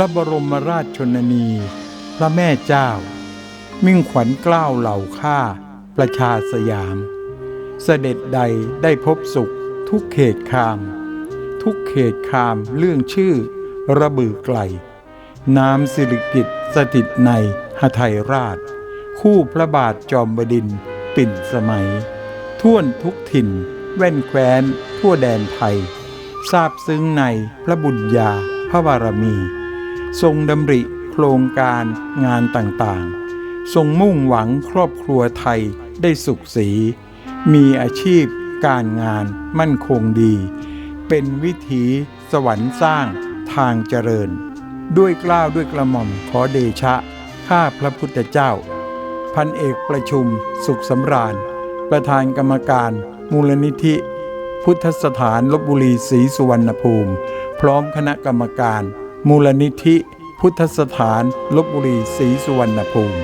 ระบรมราชชนนี พระแม่เจ้า มิ่งขวัญเกล้าวเหล่าข้าประชาสยาม เสด็จใดได้พบสุข ทุกเขตคาม ทุกเขตคามเรื่องชื่อ ระบือไกล น้ำสิริกิตสถิตในหทัยราช คู่พระบาทจอมบดินปิ่นสมัย ท่วนทุกถิ่น แว่นแคว้น ทั่วแดนไทยทราบซึ้งในพระบุญญาพระบารมี ทรงดำริโครงการงานต่างๆ ทรงมุ่งหวังครอบครัวไทยได้สุขสี มีอาชีพการงานมั่นคงดี เป็นวิถีสวรรค์สร้างทางเจริญ ด้วยกล้าวด้วยกระหม่อมขอเดชะ ข้าพระพุทธเจ้า พันเอกประชุมสุขสำราญ ประธานกรรมการมูลนิธิ พุทธสถานลบบุรีศรีสุวรรณภูมิ พร้อมคณะกรรมการ มูลนิธิ พุทธสถานลบบุรีศรีสุวรรณภูมิ